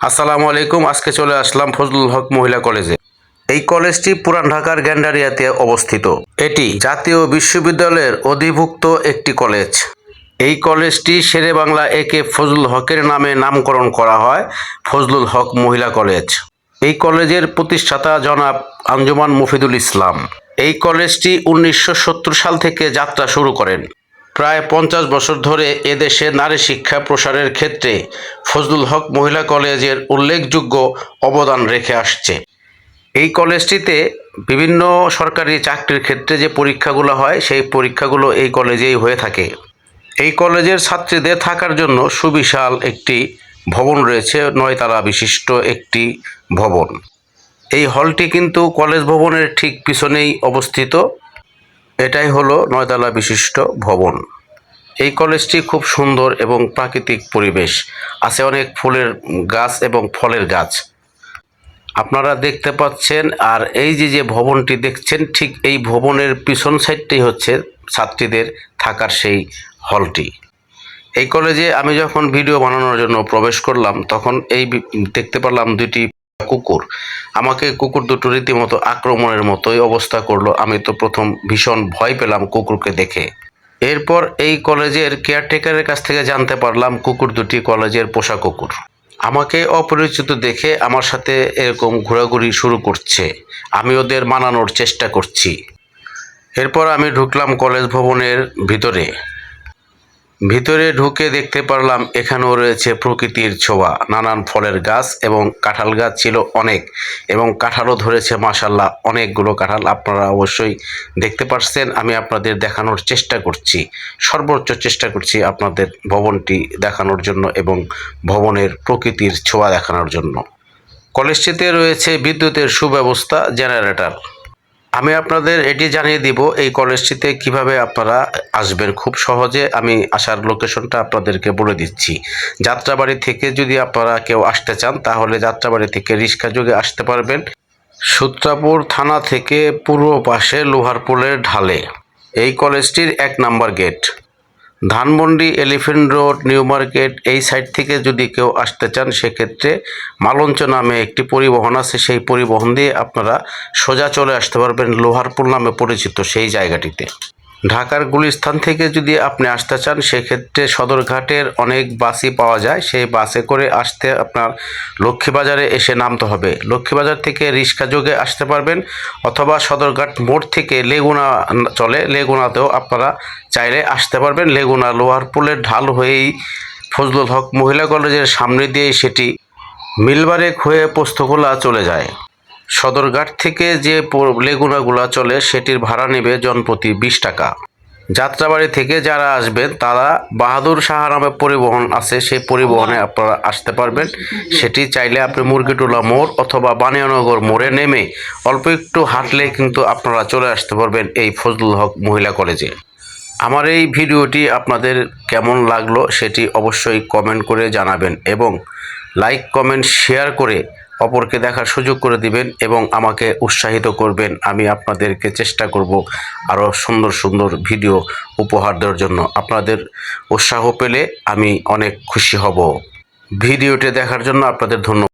আসসালামু আলাইকুম, আজকে চলে আসলাম ফজলুল হক মহিলা কলেজে। এই কলেজটি পুরান ঢাকার গ্যান্ডারিয়াতে অবস্থিত। এটি জাতীয় বিশ্ববিদ্যালয়ের অধিভুক্ত একটি কলেজ। এই কলেজটি শেরে বাংলা একে ফজলুল হকের নামে নামকরণ করা হয়, ফজলুল হক মহিলা কলেজ। এই কলেজের প্রতিষ্ঠাতা জনাব আঞ্জুমান মুফিদুল ইসলাম। এই কলেজটি উনিশশো সত্তর সাল থেকে যাত্রা শুরু করেন। প্রায় পঞ্চাশ বছর ধরে এদেশে নারী শিক্ষা প্রসারের ক্ষেত্রে ফজলুল হক মহিলা কলেজের উল্লেখযোগ্য অবদান রেখে আসছে। এই কলেজটিতে বিভিন্ন সরকারি চাকরির ক্ষেত্রে যে পরীক্ষাগুলো হয়, সেই পরীক্ষাগুলো এই কলেজেই হয়ে থাকে। এই কলেজের ছাত্রীদের থাকার জন্য সুবিশাল একটি ভবন রয়েছে, নয়তলা বিশিষ্ট একটি ভবন। এই হলটি কিন্তু কলেজ ভবনের ঠিক পিছনেই অবস্থিত। এটাই হলো নয়তলা বিশিষ্ট ভবন। এই কলেজটি খুব সুন্দর এবং প্রাকৃতিক পরিবেশ। আছে অনেক ফুলের গাছ এবং ফলের গাছ। আপনারা দেখতে পাচ্ছেন, আর এই যে যে ভবনটি দেখছেন, ঠিক এই ভবনের পিছন সাইডটি হচ্ছে ছাত্রীদের থাকার সেই হলটি। এই কলেজে আমি যখন ভিডিও বানানোর জন্য প্রবেশ করলাম, তখন এই দেখতে পারলাম দুইটি কুকুর। আমাকে কুকুর দুটো রীতিমতো আক্রমণের মতোই অবস্থা করল। আমি তো প্রথম ভীষণ ভয় পেলাম কুকুরকে দেখে। এরপর এই কলেজের কেয়ারটেকারের কাছ থেকে জানতে পারলাম কুকুর দুটি কলেজের পোষা কুকুর। আমাকে অপরিচিত দেখে আমার সাথে এরকম ঘোরাঘুরি শুরু করছে। আমি ওদের মানানোর চেষ্টা করছি। এরপর আমি ঢুকলাম কলেজ ভবনের ভিতরে। ভিতরে ঢুকে দেখতে পারলাম এখানেও রয়েছে প্রকৃতির ছোঁয়া। নানান ফলের গাছ এবং কাঁঠাল গাছ ছিল অনেক এবং কাঁঠালও ধরেছে মাসাল্লাহ অনেকগুলো কাঁঠাল। আপনারা অবশ্যই দেখতে পাচ্ছেন আমি আপনাদের দেখানোর চেষ্টা করছি। সর্বোচ্চ চেষ্টা করছি আপনাদের ভবনটি দেখানোর জন্য এবং ভবনের প্রকৃতির ছোঁয়া দেখানোর জন্য। কলেজটিতে রয়েছে বিদ্যুতের সুব্যবস্থা, জেনারেটর। আমি আপনাদের এটি জানিয়ে দিব এই কলেজটিতে কীভাবে আপনারা আসবেন। খুব সহজে আমি আসার লোকেশনটা আপনাদেরকে বলে দিচ্ছি। যাত্রাবাড়ি থেকে যদি আপনারা কেউ আসতে চান, তাহলে যাত্রাবাড়ি থেকে রিক্সা যোগে আসতে পারবেন। সূত্রাপুর থানা থেকে পূর্ব পাশে লোহারপুলের ঢালে। এই কলেজটির এক number gate. Dhanmondi elephant road, new market, এই সাইড থেকে যদি কেউ আসতে চান, সেক্ষেত্রে মালঞ্চ নামে একটি পরিবহন আছে। সেই পরিবহন দিয়ে আপনারা সোজা চলে আসতে পারবেন লোহারপুল নামে পরিচিত সেই জায়গাটিতে। ঢাকার গুলিস্থান থেকে যদি আপনি আসতে চান, সেক্ষেত্রে সদরঘাটের অনেক বাসই পাওয়া যায়। সেই বাসে করে আসতে আপনার লক্ষ্মীবাজারে এসে নামতে হবে। লক্ষ্মীবাজার থেকে রিক্সা যোগে আসতে পারবেন অথবা সদরঘাট মোড় থেকে লেগুনা চলে। লেগুনাতেও আপনারা চাইলে আসতে পারবেন। লেগুনা লোহার পুলের ঢাল হয়েই ফজলুল হক মহিলা কলেজের সামনে দিয়েই সেটি মিলবারেক হয়ে পোস্তগোলা চলে যায়। সদরঘাট থেকে যে লেগুনাগুলা চলে সেটির ভাড়া নেবে জনপ্রতি বিশ টাকা। যাত্রাবাড়ি থেকে যারা আসবেন তারা বাহাদুর শাহ নামে পরিবহন আছে সেই পরিবহনে আপনারা আসতে পারবেন। সেটি চাইলে আপনি মুরগিটোলা মোড় অথবা বানিয়ানগর মোড়ে নেমে অল্প একটু হাঁটলে কিন্তু আপনারা চলে আসতে পারবেন এই ফজলুল হক মহিলা কলেজে। আমার এই ভিডিওটি আপনাদের কেমন লাগল সেটি অবশ্যই কমেন্ট করে জানাবেন এবং লাইক কমেন্ট শেয়ার করে অপরকে দেখার সুযোগ করে দিবেন এবং আমাকে উৎসাহিত করবেন। আমি আপনাদেরকে চেষ্টা করব আরও সুন্দর সুন্দর ভিডিও উপহার দেওয়ার জন্য। আপনাদের উৎসাহ পেলে আমি অনেক খুশি হব। ভিডিওটি দেখার জন্য আপনাদের ধন্যবাদ।